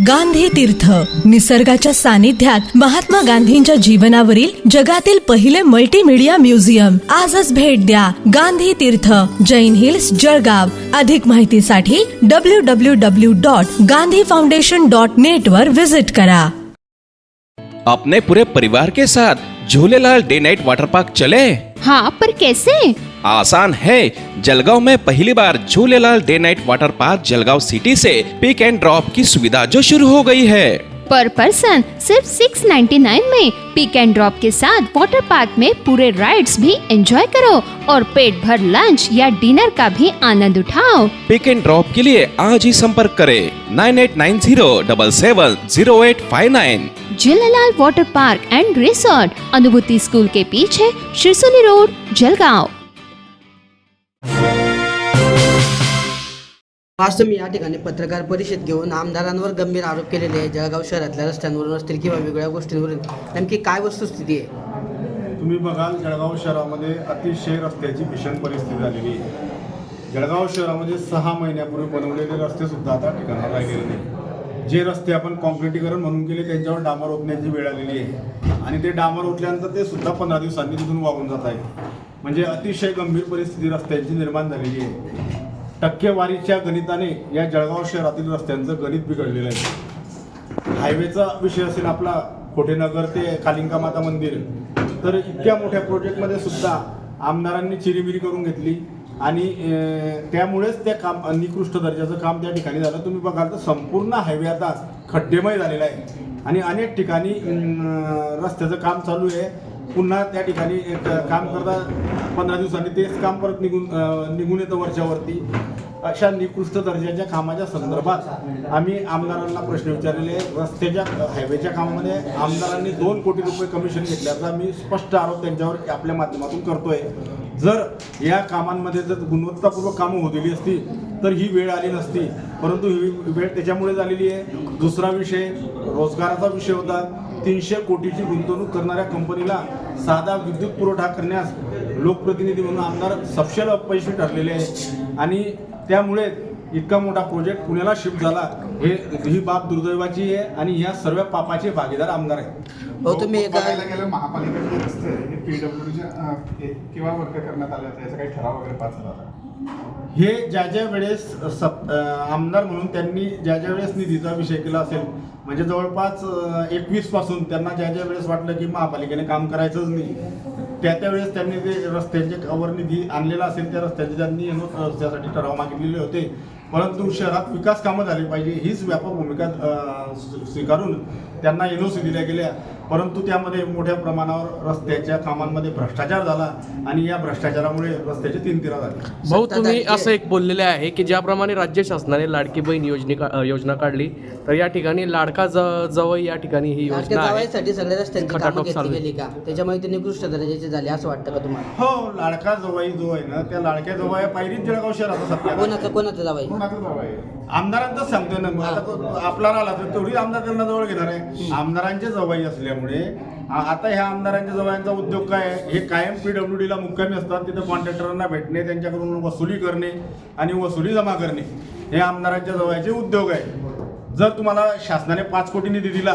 गांधी तीर्थ. निसर्गाच्या सानिध्यात महात्मा गांधींच्या जीवनावरील जगातील पहिले मल्टीमीडिया म्युझियम आजच भेट द्या गांधी तीर्थ. जैन हिल्स जळगाव. अधिक माहितीसाठी W W W dot Gandhi foundation dot net वर विजिट करा. अपने पूरे परिवार के साथ Jhulelal day night water park चले? हाँ पर कैसे? आसान है। जलगांव में पहली बार Jhulelal day night water park Jalgaon city say pick and drop की सुविधा जो शुरू हो गई है। पर पर्सन सिर्फ़ 699 में पिक एंड ड्रॉप के साथ वाटर पार्क में पूरे राइड्स भी एंजॉय करो और पेट भर लंच या डिनर का भी आनंद उठाओ। पिक एंड ड्रॉप के लिए आज ही संपर्क करें। Nine eight nine zero double seven zero eight five nine Jilalal water park and resort Anubhuti school के पीछे शिरसोली रोड जलगांव। आज मी या ठिकाणी पत्रकार परिषद घेऊन आमदारांवर गंभीर आरोप केलेले आहे. जळगाव शहरातल्या रस्त्यांवरून असतील किंवा वेगळ्या गोष्टींवरून. नेमकी काय वस्तुस्थिती आहे? तुम्ही बघाल जळगाव शहरामध्ये अतिशय रस्त्याची भीषण परिस्थिती झालेली आहे. जळगाव शहरामध्ये सहा महिन्यापूर्वी बनवलेले रस्ते सुद्धा आता ठिकाणावर राहिलेले नाही जे रस्ते आपण कॉन्क्रिटीकरण म्हणून केले त्यांच्यावर डांबर ओतण्याची वेळ आलेली आहे. आणि ते डांबर ओतल्यानंतर ते सुद्धा पंधरा दिवसांनी तिथून वाहून जात आहे म्हणजे अतिशय गंभीर परिस्थिती रस्त्यांची निर्माण झालेली आहे. टक्केवारीच्या गणिताने या जळगाव शहरातील रस्त्यांचं गणित बिघडलेलं आहे. हायवेचा विषय असेल आपला कोठेनगर ते कालिंका माता मंदिर. तर इतक्या मोठ्या प्रोजेक्टमध्ये सुद्धा आमदारांनी चिरीबिरी करून घेतली आणि त्यामुळेच त्या काम निकृष्ट दर्जाचं काम त्या ठिकाणी झालं. तुम्ही बघाल तर संपूर्ण हायवे आता खड्डेमय झालेला आहे. आणि अनेक ठिकाणी रस्त्याचं काम चालू आहे. पुन्हा त्या ठिकाणी एक काम करता पंधरा दिवसांनी तेच काम परत निघून निघून येतं वरच्यावरती. अशा निकृष्ट दर्जाच्या कामाच्या संदर्भात आम्ही आमदारांना प्रश्न विचारलेले रस्त्याच्या हायवेच्या कामामध्ये आमदारांनी दोन कोटी रुपये कमिशन घेतल्याचा मी स्पष्ट आरोप त्यांच्यावर आपल्या माध्यमातून करतोय. जर या कामांमध्ये जर गुणवत्तापूर्वक कामं होतेली असती तर ही वेळ आली नसती. परंतु ही वेळ त्याच्यामुळे झालेली आहे. दुसरा विषय रोजगाराचा विषय होता. तीनशे कोटीची गुंतवणूक करणाऱ्या कंपनीला साधा विद्युत पुरवठा करण्यास लोकप्रतिनिधी म्हणून आमदार सपशेल अपयशी ठरलेले आहे आणि त्यामुळे इतका मोठा प्रोजेक्ट पुण्याला शिफ्ट झाला हे ही बाब दुर्दैवाची आहे आणि या सर्व पापाचे भागीदार आमदार आहेत हो तुम्ही एका गेलं महापालिकेचे रस्ते हे पीडब्ल्यूडीच्या वर्ग करण्यात आले याचा काही ठराव वगैरे पास झाला? हे ज्या ज्या वेळेस सप आमदार म्हणून त्यांनी ज्या ज्या वेळेस निधीचा विषय केला असेल म्हणजे जवळपास एकवीसपासून त्यांना ज्या ज्या वेळेस वाटलं की महापालिकेने काम करायचंच नाही त्या त्या वेळेस त्यांनी ते रस्त्यांचे कवर निधी आणलेला असेल त्या रस्त्याचे त्यांनी रस्त्यासाठी ठराव मागितलेले होते. परंतु शहरात विकास कामं झाली पाहिजे हीच व्यापक भूमिका स्वीकारून त्यांना एनओसी दिल्या गेल्या. परंतु त्यामध्ये मोठ्या प्रमाणावर रस्त्याच्या कामांमध्ये भ्रष्टाचार झाला आणि या भ्रष्टाचारामुळे रस्त्याचे तीन तिरा झाले. भाऊ तुम्ही असं एक बोललेले आहे की ज्याप्रमाणे राज्य शासनाने लाडकी बहीण योजने का- योजना काढली तर या ठिकाणी लाडका जवळ या ठिकाणी ही योजना आहे. जावयासाठी सगळ्या रस्त्यांची कामं खटाटोप घेतली चालू आहे. गेली का? त्याच्यामुळे ते निकृष्ट दर्जाचे झाले असं वाटतं का तुम्हाला? हो लाडका जवाई जो आहे ना त्या लाडक्या जवाई पायरीच जळगाव शहराचा सत्या कोणाचं कोणाचं जावाई कोणाचं आमदारांचाच सांगतोय ना आता आपला राहिला तर तेवढी आमदार त्यांना जवळ घेणार आहे. आमदारांचे जवाई असल्यामुळे आ- आता ह्या आमदारांच्या जवळचा उद्योग काय आहे? हे कायम पीडब्ल्यू ला मुक्कामी असतात तिथं कॉन्ट्रॅक्टरांना भेटणे त्यांच्याकडून वसुली करणे आणि वसुली जमा करणे हे आमदारांच्या जवळचे उद्योग आहे. जर तुम्हाला शासनाने पाच कोटी निधी दिला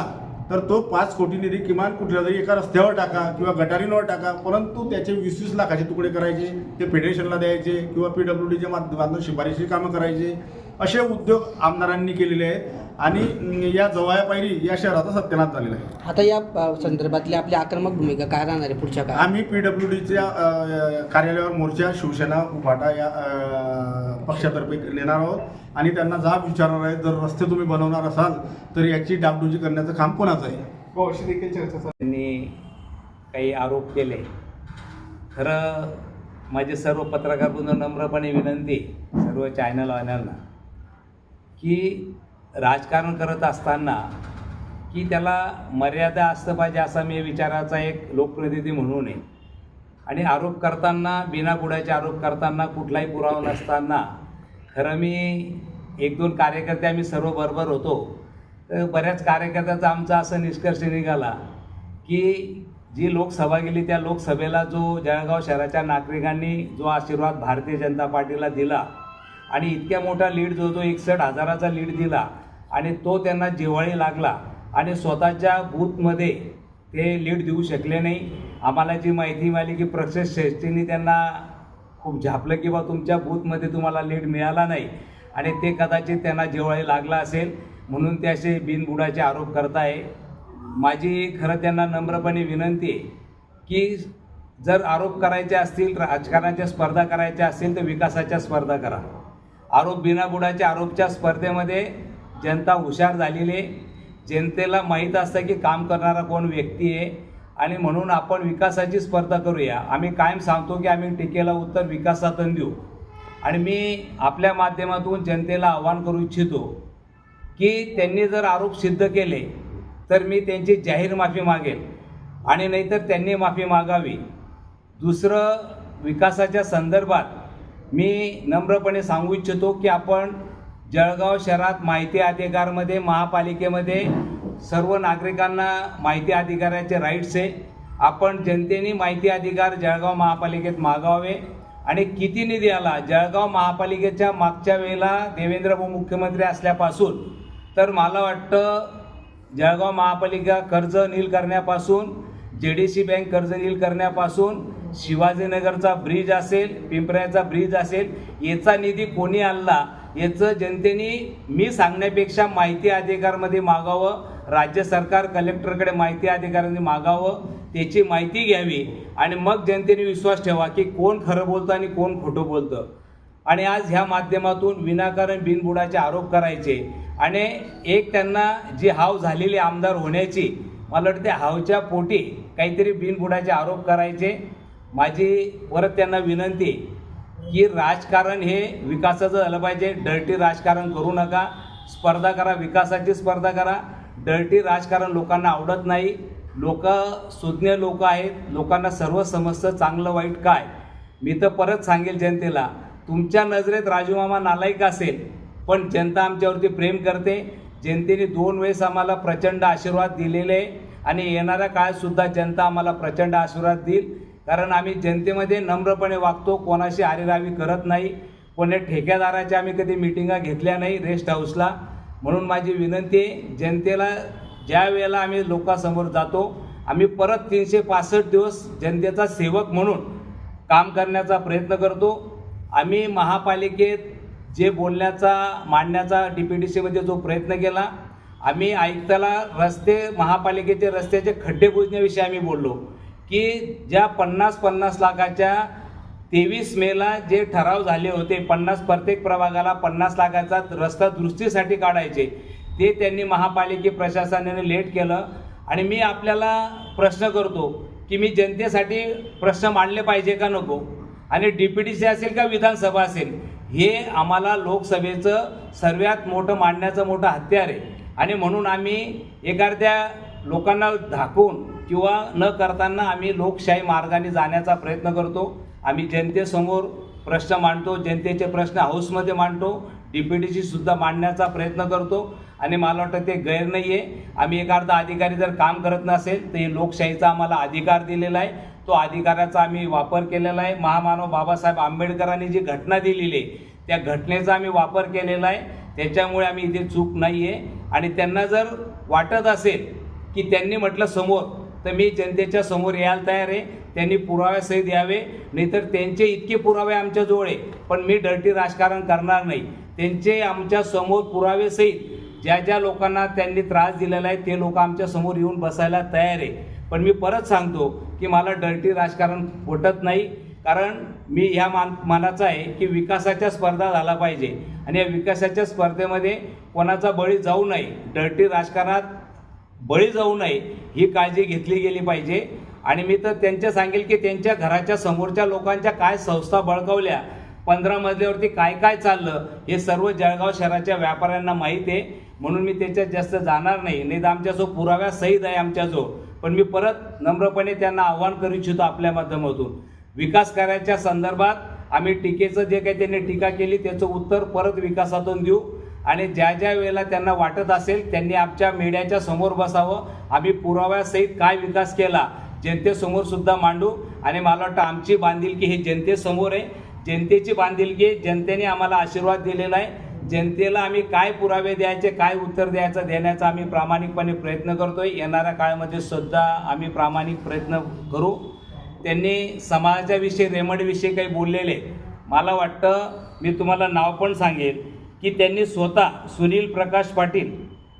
तर तो पाच कोटी निधी किमान कुठल्या तरी एका रस्त्यावर टाका किंवा गटारींवर टाका परंतु त्याचे वीस वीस लाखाचे तुकडे करायचे ते फेडरेशनला द्यायचे किंवा पी डब्ल्यू डीच्या माध्यमातून शिफारशी कामं करायचे असे उद्योग आमदारांनी केलेले आहेत आणि या जवळ पायरी या शहराचा सत्यानाश झालेला आहे. आता या अ, संदर्भातली आपली आक्रमक भूमिका काय राहणार आहे पुढच्या काळात? आम्ही पी डब्ल्यू डीच्या कार्यालयावर मोर्चा शिवसेना उभाटा या अं, पक्षातर्फे नेणार आहोत. आणि त्यांना जाब विचारणार आहे जर रस्ते तुम्ही बनवणार असाल तर याची डागडुजी करण्याचं काम कोणाचं आहे? हो अशी देखील चर्चा चालू त्यांनी काही आरोप केले. खरं माझे सर्व पत्रकार बंधू नम्रपणे विनंती सर्व चॅनलवाल्यांना की राजकारण करत असताना की त्याला मर्यादा असतं पाहिजे असा मी विचाराचा एक लोकप्रतिनिधी म्हणून आहे. आणि आरोप करताना बिना बिनागुडाचे आरोप करताना कुठलाही पुरावा नसताना खरं मी एक दोन कार्यकर्ते आम्ही सर्व बरोबर होतो. तर बऱ्याच कार्यकर्त्याचा आमचा असं निष्कर्ष निघाला की जी लोकसभा गेली त्या लोकसभेला जो जळगाव शहराच्या नागरिकांनी जो आशीर्वाद भारतीय जनता पार्टीला दिला आणि इतक्या मोठा लीड जो जो एकसठ हजाराचा लीड दिला आणि तो त्यांना जिव्हाळी लागला आणि स्वतःच्या बूथमध्ये ते लीड देऊ शकले नाही. आम्हाला जी माहिती मिळाली की प्रक्षेस श्रेष्ठींनी त्यांना खूप झापलं की बा तुमच्या बूथमध्ये तुम्हाला लीड मिळाला नाही आणि ते कदाचित त्यांना जिव्हाळी लागला असेल म्हणून ते असे बिनबुडाचे आरोप करताय. माझी खरं त्यांना नम्रपणे विनंती आहे की जर आरोप करायचे असतील राजकारणाच्या स्पर्धा करायच्या असतील तर विकासाच्या स्पर्धा करा. आरोप बिनाबुडाच्या आरोपच्या स्पर्धेमध्ये जनता हुशार झालेली आहे. जनतेला माहीत असतं की काम करणारा कोण व्यक्ती आहे. आणि म्हणून आपण विकासाची स्पर्धा करूया. आम्ही कायम सांगतो की आम्ही टीकेला उत्तर विकासातून देऊ. आणि मी आपल्या माध्यमातून जनतेला आवाहन करू इच्छितो की त्यांनी जर आरोप सिद्ध केले तर मी त्यांची जाहीर माफी मागेल. आणि नाहीतर त्यांनी माफी मागावी. दुसरं विकासाच्या संदर्भात मी नम्रपणे सांगू इच्छितो की आपण जळगाव शहरात माहिती अधिकारमध्ये महापालिकेमध्ये सर्व नागरिकांना माहिती अधिकाराचे राईट्स आहे. आपण जनतेने माहिती अधिकार जळगाव महापालिकेत मागावे आणि किती निधी आला? जळगाव महापालिकेच्या मागच्या वेळेला देवेंद्र भाऊ मुख्यमंत्री असल्यापासून तर मला वाटतं जळगाव महापालिका कर्ज नील करण्यापासून जे डी सी बँक कर्ज नील करण्यापासून शिवाजीनगरचा ब्रिज असेल पिंपऱ्याचा ब्रिज असेल याचा निधी कोणी आणला याचं जनतेने मी सांगण्यापेक्षा माहिती अधिकारमध्ये मागावं राज्य सरकार कलेक्टरकडे माहिती अधिकाऱ्यांनी मागावं त्याची माहिती घ्यावी आणि मग जनतेने विश्वास ठेवा की कोण खरं बोलतं आणि कोण खोटं बोलतं. आणि आज ह्या माध्यमातून विनाकारण बिनबुडाचे आरोप करायचे आणि एक त्यांना जी हाव झालेली आमदार होण्याची मला वाटते हावच्या पोटी काहीतरी बिनबुडाचे आरोप करायचे. माझी परत त्यांना विनंती की राजकारण हे विकासाचं झालं पाहिजे. डर्टी राजकारण करू नका. स्पर्धा करा. विकासाची स्पर्धा करा. डर्टी राजकारण लोकांना आवडत नाही. लोक सुज्ञ लोक आहेत. लोकांना सर्व समजतं चांगलं वाईट काय. मी तर परत सांगेल जनतेला तुमच्या नजरेत राजूमामा नालायक असेल पण जनता आमच्यावरती प्रेम करते. जनतेने दोन वेळेस आम्हाला प्रचंड आशीर्वाद दिलेले आहे. आणि येणाऱ्या काळातसुद्धा जनता आम्हाला प्रचंड आशीर्वाद देईल. कारण आम्ही जनतेमध्ये नम्रपणे वागतो कोणाशी आरेरावी करत नाही कोणी ठेकेदाराच्या आम्ही कधी मिटिंगा घेतल्या नाही रेस्ट हाऊसला म्हणून माझी विनंती आहे जनतेला ज्या वेळेला आम्ही लोकांसमोर जातो आम्ही परत तीनशे पासष्ट दिवस जनतेचा सेवक म्हणून काम करण्याचा प्रयत्न करतो. आम्ही महापालिकेत जे बोलण्याचा मांडण्याचा डी पी डी सीमध्ये जो प्रयत्न केला आम्ही आयुक्ताला रस्ते महापालिकेचे रस्त्याचे खड्डे बुजण्याविषयी आम्ही बोललो. की ज्या पन्नास पन्नास लाखाच्या तेवीस मेला जे ठराव झाले होते पन्नास प्रत्येक प्रभागाला पन्नास लाखाचा रस्ता दुरुस्तीसाठी काढायचे ते त्यांनी महापालिके प्रशासनाने लेट केलं. आणि मी आपल्याला प्रश्न करतो की मी जनतेसाठी प्रश्न मांडले पाहिजे का नको? आणि डी पी डी सी असेल का विधानसभा असेल? हे आम्हाला लोकसभेचं सर्वात मोठं मांडण्याचं मोठं हत्यार आहे. आणि म्हणून आम्ही एखाद्या लोकांना धाकून किंवा न करताना आम्ही लोकशाही मार्गाने जाण्याचा प्रयत्न करतो. आम्ही जनतेसमोर प्रश्न मांडतो जनतेचे प्रश्न हाऊसमध्ये मांडतो डी पी सुद्धा मांडण्याचा प्रयत्न करतो. आणि मला वाटतं ते गैर नाही आहे आम्ही एखादा अधिकारी जर काम करत नसेल तर हे लोकशाहीचा आम्हाला अधिकार दिलेला आहे. तो अधिकाराचा आम्ही वापर केलेला आहे. महामानव बाबासाहेब आंबेडकरांनी जी घटना दिलेली आहे त्या घटनेचा आम्ही वापर केलेला आहे. त्याच्यामुळे आम्ही इथे चूक नाही आहे आणि त्यांना जर वाटत असेल की त्यांनी म्हटलं समोर तर मी जनतेच्या समोर यायला तयार आहे. त्यांनी पुराव्यासहित यावे नाहीतर त्यांचे इतके पुरावे आमच्याजवळ आहे. पण मी डर्टी राजकारण करणार नाही. त्यांचे आमच्यासमोर पुरावेसहित ज्या ज्या लोकांना त्यांनी त्रास दिलेला आहे ते लोक आमच्यासमोर येऊन बसायला तयार आहे. पण मी परत सांगतो की मला डर्टी राजकारण पटत नाही. कारण मी ह्या मान मानाचा आहे की विकासाच्या स्पर्धा झाला पाहिजे. आणि या विकासाच्या स्पर्धेमध्ये कोणाचा बळी जाऊ नये. डर्टी राजकारणात बळी जाऊ नये ही काळजी घेतली गेली पाहिजे. आणि मी तर त्यांच्या सांगेल की त्यांच्या घराच्या समोरच्या लोकांच्या काय संस्था बळकावल्या पंधरा मजल्यावरती काय काय चाललं हे सर्व जळगाव शहराच्या व्यापाऱ्यांना माहीत आहे. म्हणून मी त्याच्यात जास्त जाणार नाही. नाही तर आमच्याजवळ पुराव्या सहित आहे आमच्याजवळ. पण मी परत नम्रपणे त्यांना आव्हान करू इच्छितो आपल्या माध्यमातून. विकास करायच्या संदर्भात आम्ही टीकेचं जे काही त्यांनी टीका केली त्याचं उत्तर परत विकासातून देऊ. आणि ज्या ज्या वेळेला त्यांना वाटत असेल त्यांनी आमच्या मीडियाच्या समोर बसावं. आम्ही पुराव्यासहित काय विकास केला जनतेसमोर सुद्धा मांडू. आणि मला वाटतं आमची बांधिलकी ही जनतेसमोर आहे. जनतेची बांधिलकी जनतेने आम्हाला आशीर्वाद दिलेला आहे. जनतेला आम्ही काय पुरावे द्यायचे काय उत्तर द्यायचं देण्याचा आम्ही प्रामाणिकपणे प्रयत्न करतोय. येणाऱ्या काळामध्ये सुद्धा आम्ही प्रामाणिक प्रयत्न करू. त्यांनी समाजाविषयी रेमडविषयी काही बोललेले. मला वाटतं मी तुम्हाला नाव पण सांगेल की त्यांनी स्वतः सुनील प्रकाश पाटील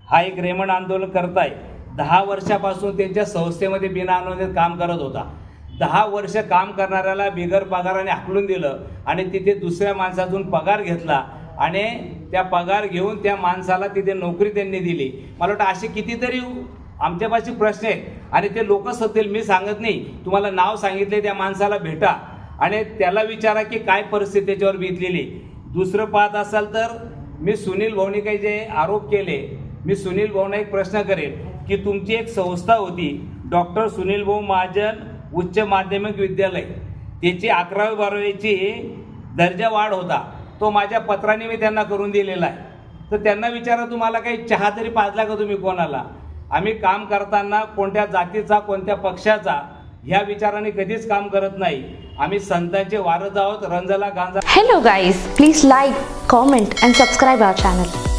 हा एक रेमंड आंदोलन करताय. दहा वर्षापासून त्यांच्या संस्थेमध्ये बिना अनुदानित काम करत होता. दहा वर्ष काम करणाऱ्याला बिगर पगाराने हाकलून दिलं आणि तिथे दुसऱ्या माणसातून पगार घेतला आणि त्या पगार घेऊन त्या माणसाला तिथे नोकरी त्यांनी दिली. मला वाटतं असे कितीतरी आमच्यापाशी प्रश्न आहेत. आणि ते लोक सतील मी सांगत नाही. तुम्हाला नाव सांगितले त्या माणसाला भेटा आणि त्याला विचारा की काय परिस्थिती त्याच्यावर बितलेली दुसरं पाहत असाल तर मी सुनील भाऊनी काही जे आरोप केले मी सुनील भाऊना एक प्रश्न करेल की तुमची एक संस्था होती डॉक्टर सुनील भाऊ महाजन उच्च माध्यमिक विद्यालय. त्याची अकरावी बारावीची दर्जा वाढ होता. तो माझ्या पत्राने मी त्यांना करून दिलेला आहे. तर त्यांना विचारा तुम्हाला काही चहा तरी पाजला का तुम्ही कोणाला? आम्ही काम करताना कोणत्या जातीचा कोणत्या पक्षाचा या विचाराने कधीच काम करत नाही. आम्ही संतांचे वारस आहोत रंजला गांजा hello guys please like comment and subscribe our channel